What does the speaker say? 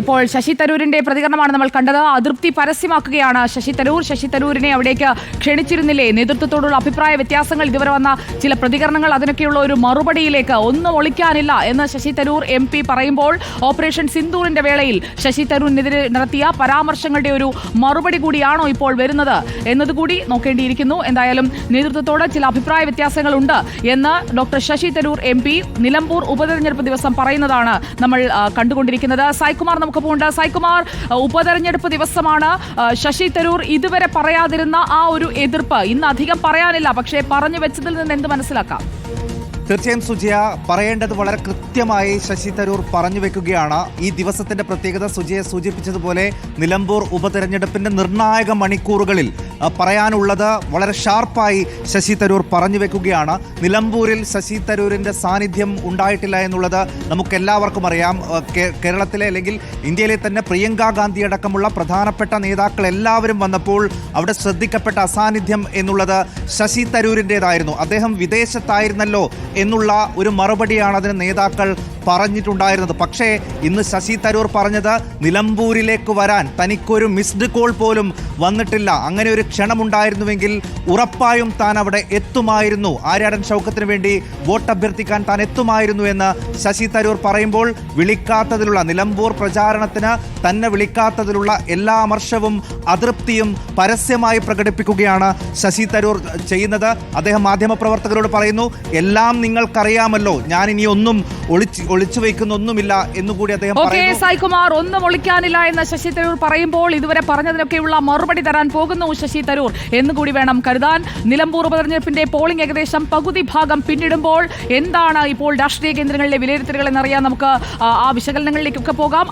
ഇപ്പോൾ ശശി തരൂരിന്റെ പ്രതികരണമാണ് നമ്മൾ കണ്ടത്. അതൃപ്തി പരസ്യമാക്കുകയാണ് ശശി തരൂർ. ശശി തരൂരിനെ അവിടേക്ക് ക്ഷണിച്ചിരുന്നില്ലേ? നേതൃത്വത്തോടുള്ള അഭിപ്രായ വ്യത്യാസങ്ങൾ ഇതുവരെ വന്ന ചില പ്രതികരണങ്ങൾ അതിനൊക്കെയുള്ള ഒരു മറുപടിയിലേക്ക് ഒന്നും ഒളിക്കാനില്ല എന്ന് ശശി തരൂർ എം പി പറയുമ്പോൾ ഓപ്പറേഷൻ സിന്ദൂറിന്റെ വേളയിൽ ശശി തരൂരിനെതിരെ നടത്തിയ പരാമർശങ്ങളുടെ ഒരു മറുപടി കൂടിയാണോ ഇപ്പോൾ വരുന്നത് എന്നതുകൂടി നോക്കേണ്ടിയിരിക്കുന്നു. എന്തായാലും നേതൃത്വത്തോട് ചില അഭിപ്രായ വ്യത്യാസങ്ങളുണ്ട് എന്ന് doctor Shashi Tharoor M P Nilambur ഉപതെരഞ്ഞെടുപ്പ് ദിവസം പറയുന്നതാണ് നമ്മൾ ആ, കണ്ടുകൊണ്ടിരിക്കുന്നത് സായ്കുമാർ നമുക്ക് പോകേണ്ട. സായ്കുമാർ ഉപതെരഞ്ഞെടുപ്പ് ദിവസമാണ്. ശശി തരൂർ ഇതുവരെ പറയാതിരുന്ന ആ ഒരു എതിർപ്പ് ഇന്ന് അധികം പറയാനില്ല. പക്ഷേ പറഞ്ഞു വെച്ചതിൽ നിന്ന് എന്ത് മനസ്സിലാക്കാം? തീർച്ചയായും സുജയ പറയേണ്ടത് വളരെ കൃത്യമായി ശശി തരൂർ പറഞ്ഞു വെക്കുകയാണ്. ഈ ദിവസത്തിന്റെ പ്രത്യേകത സുജയെ സൂചിപ്പിച്ചതുപോലെ നിലമ്പൂർ ഉപതെരഞ്ഞെടുപ്പിന്റെ നിർണായക മണിക്കൂറുകളിൽ പറയാനുള്ളത് വളരെ ഷാർപ്പായി ശശി തരൂർ പറഞ്ഞു വെക്കുകയാണ്. നിലമ്പൂരിൽ ശശി തരൂരിന്റെ സാന്നിധ്യം ഉണ്ടായിട്ടില്ല എന്നുള്ളത് നമുക്കെല്ലാവർക്കും അറിയാം. കേരളത്തിലെ അല്ലെങ്കിൽ ഇന്ത്യയിലെ തന്നെ പ്രിയങ്ക ഗാന്ധി അടക്കമുള്ള പ്രധാനപ്പെട്ട നേതാക്കൾ എല്ലാവരും വന്നപ്പോൾ അവിടെ ശ്രദ്ധിക്കപ്പെട്ട അസാന്നിധ്യം എന്നുള്ളത് ശശി തരൂരിന്റെതായിരുന്നു അദ്ദേഹം വിദേശത്തായിരുന്നല്ലോ എന്നുള്ള ഒരു മറുപടിയാണ് അതിന് നേതാക്കൾ പറഞ്ഞിട്ടുണ്ടായിരുന്നത്. പക്ഷേ ഇന്ന് ശശി തരൂർ പറഞ്ഞത് നിലമ്പൂരിലേക്ക് വരാൻ. തനിക്കൊരു മിസ്ഡ് കോൾ പോലും വന്നിട്ടില്ല. അങ്ങനെ ഒരു ക്ഷണമുണ്ടായിരുന്നുവെങ്കിൽ ഉറപ്പായും താൻ അവിടെ എത്തുമായിരുന്നു. ആര്യാടൻ ഷൗക്കത്തിന് വേണ്ടി വോട്ട് അഭ്യർത്ഥിക്കാൻ താൻ എത്തുമായിരുന്നു എന്ന് ശശി തരൂർ പറയുമ്പോൾ വിളിക്കാത്തതിലുള്ള നിലമ്പൂർ പ്രചാരണത്തിന് തന്നെ വിളിക്കാത്തതിലുള്ള എല്ലാ അമർഷവും അതൃപ്തിയും പരസ്യമായി പ്രകടിപ്പിക്കുകയാണ് ശശി തരൂർ ചെയ്യുന്നത്. അദ്ദേഹം മാധ്യമപ്രവർത്തകരോട് പറയുന്നു എല്ലാം നിങ്ങൾക്കറിയാമല്ലോ. ഞാൻ ഇനി ഒന്നും ഒളിച്ച് ഒളിച്ചു വയ്ക്കുന്ന ഒന്നുമില്ല എന്നുകൂടി അദ്ദേഹം ഓക്കെ സായികുമാർ ഒന്നും ഒളിക്കാനില്ല എന്ന് ശശി തരൂർ പറയുമ്പോൾ ഇതുവരെ പറഞ്ഞതിനൊക്കെയുള്ള മറുപടി തരാൻ പോകുന്നു ശശി തരൂർ. എന്നുകൂടി വേണം കരുതാൻ. നിലമ്പൂർ ഉപതെരഞ്ഞെടുപ്പിന്റെ പോളിംഗ് ഏകദേശം പകുതി ഭാഗം പിന്നിടുമ്പോൾ എന്താണ് ഇപ്പോൾ രാഷ്ട്രീയ കേന്ദ്രങ്ങളിലെ വിലയിരുത്തലുകൾ എന്നറിയാൻ നമുക്ക് ആ വിശകലനങ്ങളിലേക്കൊക്കെ പോകാം.